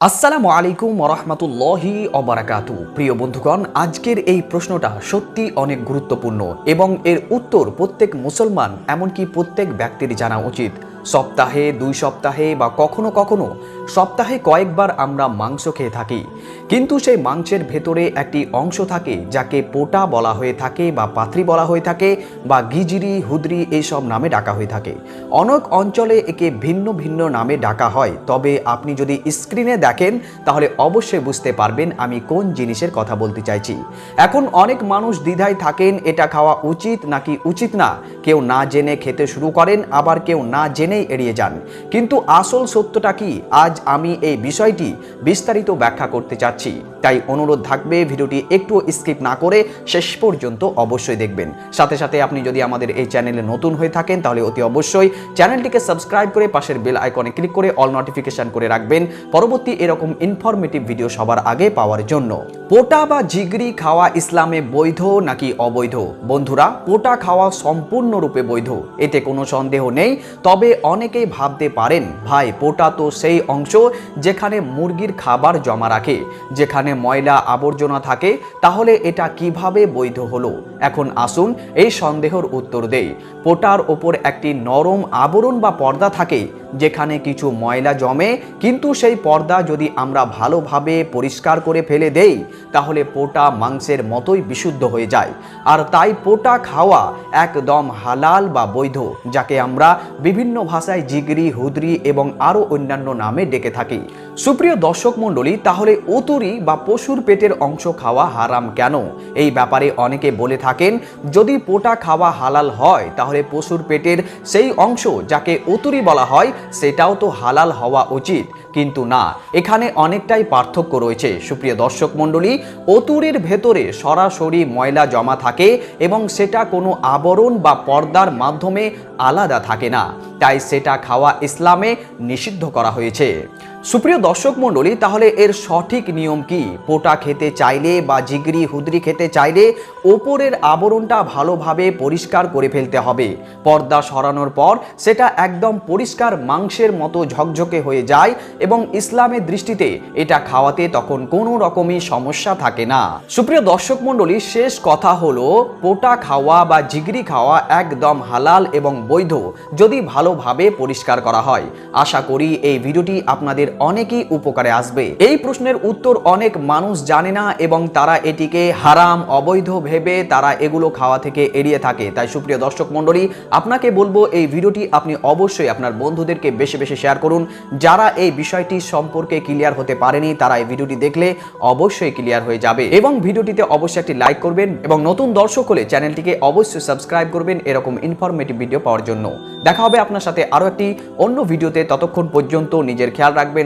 আসসালামু আলাইকুম রহমতুল্লাহি অবরাকাতু প্রিয় বন্ধুগণ, আজকের এই প্রশ্নটা সত্যি অনেক গুরুত্বপূর্ণ এবং এর উত্তর প্রত্যেক মুসলমান, এমনকি প্রত্যেক ব্যক্তির জানা উচিত। সপ্তাহে, দুই সপ্তাহে বা কখনো কখনো সপ্তাহে কয়েকবার আমরা মাংস খেয়ে থাকি। কিন্তু সেই মাংসের ভেতরে একটি অংশ থাকে যাকে পোটা বলা হয়ে থাকে বা পাথরি বলা হয়ে থাকে বা গিজিরি, হুদরি এইসব নামে ডাকা হয়ে থাকে। অনেক অঞ্চলে একে ভিন্ন ভিন্ন নামে ডাকা হয়। তবে আপনি যদি স্ক্রিনে দেখেন, তাহলে অবশ্যই বুঝতে পারবেন আমি কোন জিনিসের কথা বলতে চাইছি। এখন অনেক মানুষ দ্বিধায় থাকেন, এটা খাওয়া উচিত নাকি উচিত না। কেউ না জেনে খেতে শুরু করেন, আবার কেউ না জেনেই এড়িয়ে যান। কিন্তু আসল সত্যটা কি? আজ আমি এই বিষয়টি বিস্তারিত ব্যাখ্যা করতে চাচ্ছি। তাই অনুরোধ থাকবে, ভিডিওটি একটু স্কিপ না করে শেষ পর্যন্ত অবশ্যই দেখবেন। সাথে সাথে আপনি যদি আমাদের এই চ্যানেলে নতুন হয়ে থাকেন, তাহলে অতি অবশ্যই চ্যানেলটিকে সাবস্ক্রাইব করে পাশের বেল আইকনে ক্লিক করে অল নোটিফিকেশন করে রাখবেন। পরবর্তী এরকম ইনফরমেটিভ ভিডিও সবার আগে পাওয়ার জন্য। পোটা বা জিগরি খাওয়া ইসলামে বৈধ নাকি অবৈধ? বন্ধুরা, পোটা খাওয়া সম্পূর্ণরূপে বৈধ, এতে কোনো সন্দেহ নেই। তবে অনেকেই ভাবতে পারেন, ভাই, পোটা তো সেই অংশ যেখানে মুরগির খাবার জমা রাখে, যেখানে ময়লা আবর্জনা থাকে, তাহলে এটা কীভাবে বৈধ হলো? এখন আসুন এই সন্দেহর উত্তর দেই। পোটার ওপর একটি নরম আবরণ বা পর্দা থাকে যেখানে কিছু ময়লা জমে, কিন্তু সেই পর্দা যদি আমরা ভালোভাবে পরিষ্কার করে ফেলে দেই, তাহলে পোটা মাংসের মতোই বিশুদ্ধ হয়ে যায়। আর তাই পোটা খাওয়া একদম হালাল বা বৈধ, যাকে আমরা বিভিন্ন ভাষায় জিগরি, হুদরি এবং আরও অন্যান্য নামে ডেকে থাকি। সুপ্রিয় দর্শক মণ্ডলী, তাহলে অতুরি বা পশুর পেটের অংশ খাওয়া হারাম কেন? এই ব্যাপারে অনেকে বলে থাকেন, যদি পোটা খাওয়া হালাল হয়, তাহলে পশুর পেটের সেই অংশ, যাকে অতুরি বলা হয় সেটাও তো হালাল হওয়া উচিত। কিন্তু না, এখানে অনেকটাই পার্থক্য রয়েছে। সুপ্রিয় দর্শক মণ্ডলী, অতুরের ভেতরে সরাসরি ময়লা জমা থাকে এবং সেটা কোনো আবরণ বা পর্দার মাধ্যমে আলাদা থাকে না। তাই সেটা খাওয়া ইসলামে নিষিদ্ধ করা হয়েছে। সুপ্রিয় দর্শক মণ্ডলী, তাহলে এর সঠিক নিয়ম কি? পোটা খেতে চাইলে বা জিগরি হুদরি খেতে চাইলে ওপরের আবরণটা ভালোভাবে পরিষ্কার করে ফেলতে হবে। পর্দা সরানোর পর সেটা একদম পরিষ্কার মাংসের মতো ঝকঝকে হয়ে যায় এবং ইসলামের দৃষ্টিতে এটা খাওয়াতে তখন কোনো রকমই সমস্যা থাকে না। সুপ্রিয় দর্শক মণ্ডলী, শেষ কথা হলো, পোটা খাওয়া বা জিগরি খাওয়া একদম হালাল এবং বৈধ যদি ভালোভাবে পরিষ্কার করা হয়। আশা করি এই ভিডিওটি আপনাদের অনেকই উপকারে আসবে। এই প্রশ্নের উত্তর অনেক মানুষ জানে না এবং তারা এটিকে হারাম, অবৈধ ভেবে তারা এগুলো খাওয়া থেকে এড়িয়ে থাকে। তাই সুপ্রিয় দর্শক মণ্ডলী, আপনাকে বলব এই ভিডিওটি আপনি অবশ্যই আপনার বন্ধুদেরকে বেশি বেশি শেয়ার করুন। যারা এই বিষয়টি সম্পর্কে ক্লিয়ার হতে পারেনি, তারা এই ভিডিওটি দেখলে অবশ্যই ক্লিয়ার হয়ে যাবে। এবং ভিডিওটিতে অবশ্যই একটি লাইক করবেন এবং নতুন দর্শক হলে চ্যানেলটিকে অবশ্যই সাবস্ক্রাইব করবেন এরকম ইনফরমেটিভ ভিডিও পাওয়ার জন্য। দেখা হবে আপনার সাথে আরও একটি অন্য ভিডিওতে। ততক্ষণ পর্যন্ত নিজের খেয়াল রাখবেন